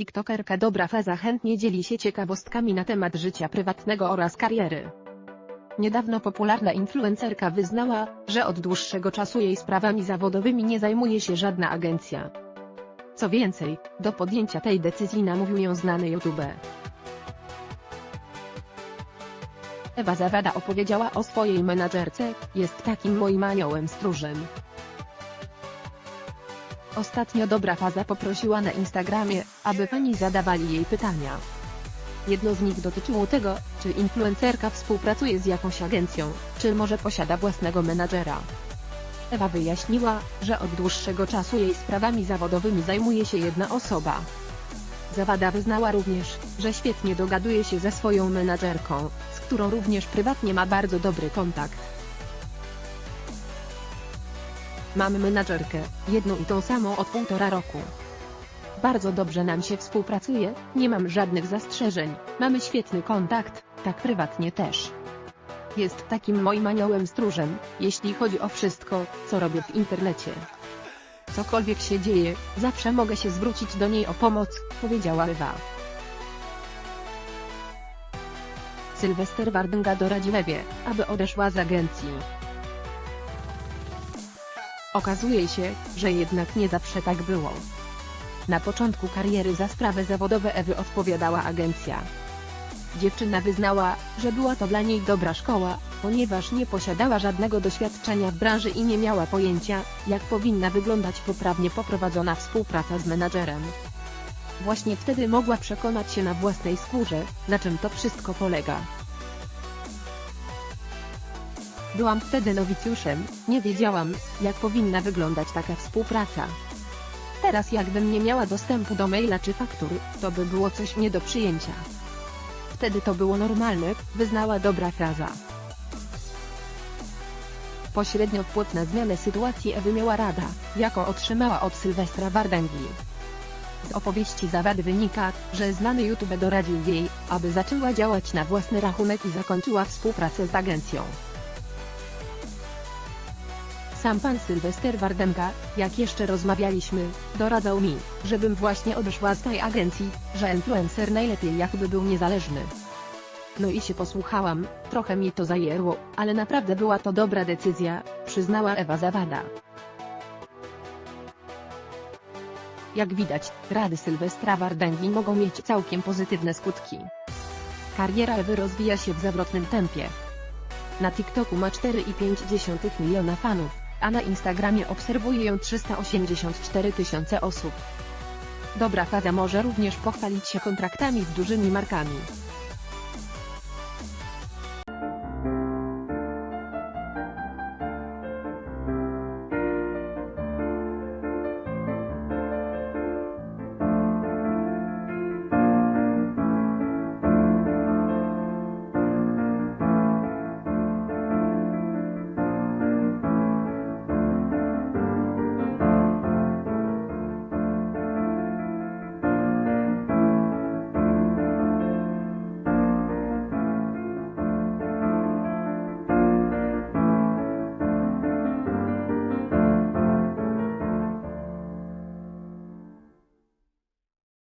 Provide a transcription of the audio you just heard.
TikTokerka Dobra Faza chętnie dzieli się ciekawostkami na temat życia prywatnego oraz kariery. Niedawno popularna influencerka wyznała, że od dłuższego czasu jej sprawami zawodowymi nie zajmuje się żadna agencja. Co więcej, do podjęcia tej decyzji namówił ją znany YouTube. Ewa Zawada opowiedziała o swojej menadżerce, jest takim moim aniołem stróżem. Ostatnio dobra faza poprosiła na Instagramie, aby pani zadawali jej pytania. Jedno z nich dotyczyło tego, czy influencerka współpracuje z jakąś agencją, czy może posiada własnego menadżera. Ewa wyjaśniła, że od dłuższego czasu jej sprawami zawodowymi zajmuje się jedna osoba. Zawada wyznała również, że świetnie dogaduje się ze swoją menadżerką, z którą również prywatnie ma bardzo dobry kontakt. Mamy menadżerkę, jedną i tą samą od półtora roku. Bardzo dobrze nam się współpracuje, nie mam żadnych zastrzeżeń, mamy świetny kontakt, tak prywatnie też. Jest takim moim aniołem stróżem, jeśli chodzi o wszystko, co robię w internecie. Cokolwiek się dzieje, zawsze mogę się zwrócić do niej o pomoc, powiedziała Ewa. Sylwester Wardęga doradził Ewie, aby odeszła z agencji. Okazuje się, że jednak nie zawsze tak było. Na początku kariery za sprawy zawodowe Ewy odpowiadała agencja. Dziewczyna wyznała, że była to dla niej dobra szkoła, ponieważ nie posiadała żadnego doświadczenia w branży i nie miała pojęcia, jak powinna wyglądać poprawnie poprowadzona współpraca z menadżerem. Właśnie wtedy mogła przekonać się na własnej skórze, na czym to wszystko polega. Byłam wtedy nowicjuszem, nie wiedziałam, jak powinna wyglądać taka współpraca. Teraz jakbym nie miała dostępu do maila czy faktur, to by było coś nie do przyjęcia. Wtedy to było normalne, wyznała dobra fraza. Pośrednio wpływ na zmianę sytuacji Ewy miała rada, jaką otrzymała od Sylwestra Wardęgi. Z opowieści Zawady wynika, że znany YouTube doradził jej, aby zaczęła działać na własny rachunek i zakończyła współpracę z agencją. Sam pan Sylwester Wardęga, jak jeszcze rozmawialiśmy, doradzał mi, żebym właśnie odeszła z tej agencji, że influencer najlepiej jakby był niezależny. No i się posłuchałam, trochę mi to zajęło, ale naprawdę była to dobra decyzja, przyznała Ewa Zawada. Jak widać, rady Sylwestra Wardęgi mogą mieć całkiem pozytywne skutki. Kariera Ewy rozwija się w zawrotnym tempie. Na TikToku ma 4,5 miliona fanów, a na Instagramie obserwuje ją 384 tysiące osób. Dobra faza może również pochwalić się kontraktami z dużymi markami.